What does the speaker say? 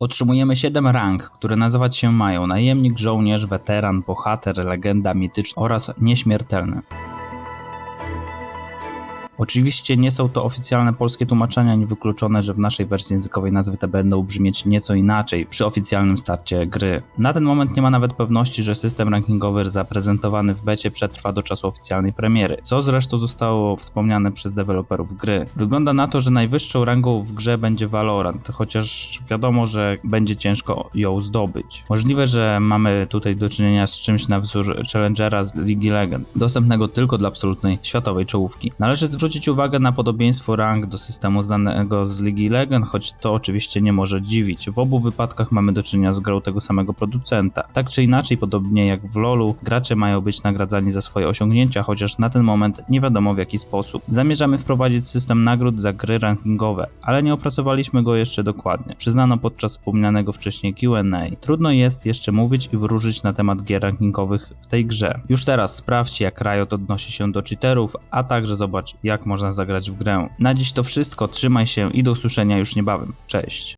Otrzymujemy 7 rang, które nazywać się mają najemnik, żołnierz, weteran, bohater, legenda, mityczny oraz nieśmiertelny. Oczywiście nie są to oficjalne polskie tłumaczenia, nie wykluczone, że w naszej wersji językowej nazwy te będą brzmieć nieco inaczej przy oficjalnym starcie gry. Na ten moment nie ma nawet pewności, że system rankingowy zaprezentowany w becie przetrwa do czasu oficjalnej premiery, co zresztą zostało wspomniane przez deweloperów gry. Wygląda na to, że najwyższą rangą w grze będzie Valorant, chociaż wiadomo, że będzie ciężko ją zdobyć. Możliwe, że mamy tutaj do czynienia z czymś na wzór Challengera z League Legend, dostępnego tylko dla absolutnej światowej czołówki. Należy zwrócić uwagę na podobieństwo rank do systemu znanego z League Legend, choć to oczywiście nie może dziwić. W obu wypadkach mamy do czynienia z grą tego samego producenta. Tak czy inaczej, podobnie jak w LoLu, gracze mają być nagradzani za swoje osiągnięcia, chociaż na ten moment nie wiadomo w jaki sposób. Zamierzamy wprowadzić system nagród za gry rankingowe, ale nie opracowaliśmy go jeszcze dokładnie. Przyznano podczas wspomnianego wcześniej Q&A. Trudno jest jeszcze mówić i wróżyć na temat gier rankingowych w tej grze. Już teraz sprawdźcie jak Riot odnosi się do cheaterów, a także zobacz jak można zagrać w grę. Na dziś to wszystko, trzymaj się i do usłyszenia już niebawem. Cześć!